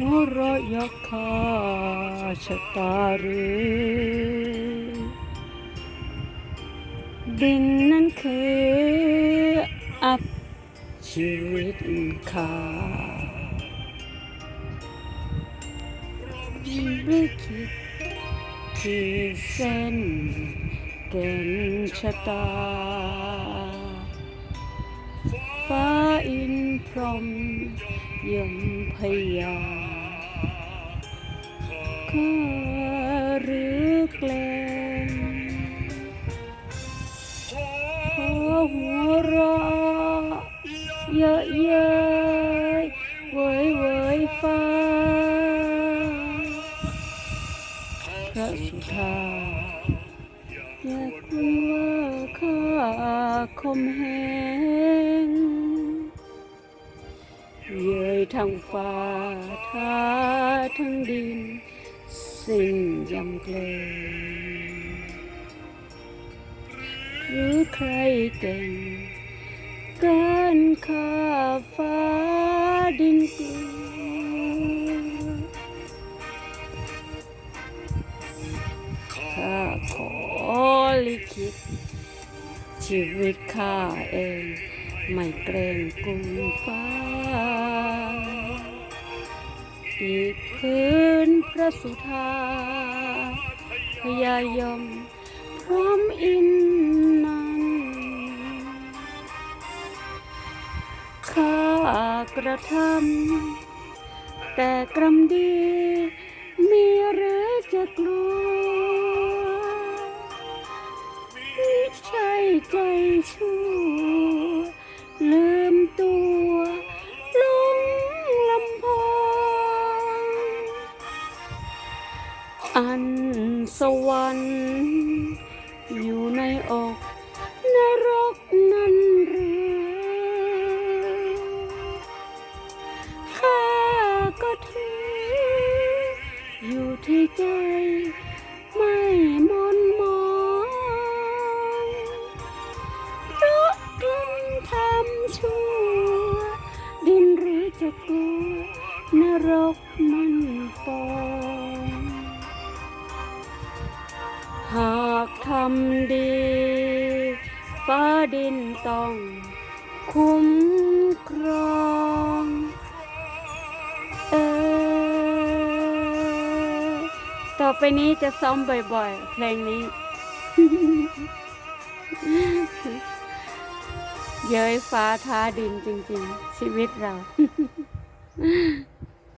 หัวเราะยกคาชะต ฟ้าอินพรหมยมพยาข้าหรือแกล้งขอหัวเราะเยอะเย้ยเว้ยเว้ยฟ้า พระสุธาอยากรู้ว่าข้าคมแหง ทั้งฟ้าท้าทั้งดิน สิ้นยำเกรงหรือใครเก่งเกินข้าฟ้าดินกลัวข้าขอลิขิตชีวิตข้าเอง ไม่เกรงกรุงฟ้า อีกพื้นพระสุธาพยายมพร้อมอินนั้นข้ากระทำแต่กรรมดี มีหรือจะกลัวไม่ใช่ใจชั่ว สวรรค์ อยู่ในอกนรกนั้นหรือข้าก็ถือ อยู่ที่ใจ ไม่มนมองเพราะกลงทำชั่ว ดินหรือจะกลัวนรกมัน ทำดี ฟ้าดินต้องคุ้มครองเออต่อไปนี้จะซ้อมบ่อยๆ เพลงนี้ เย้ยฟ้าท้าดินจริงๆ ชีวิตเรา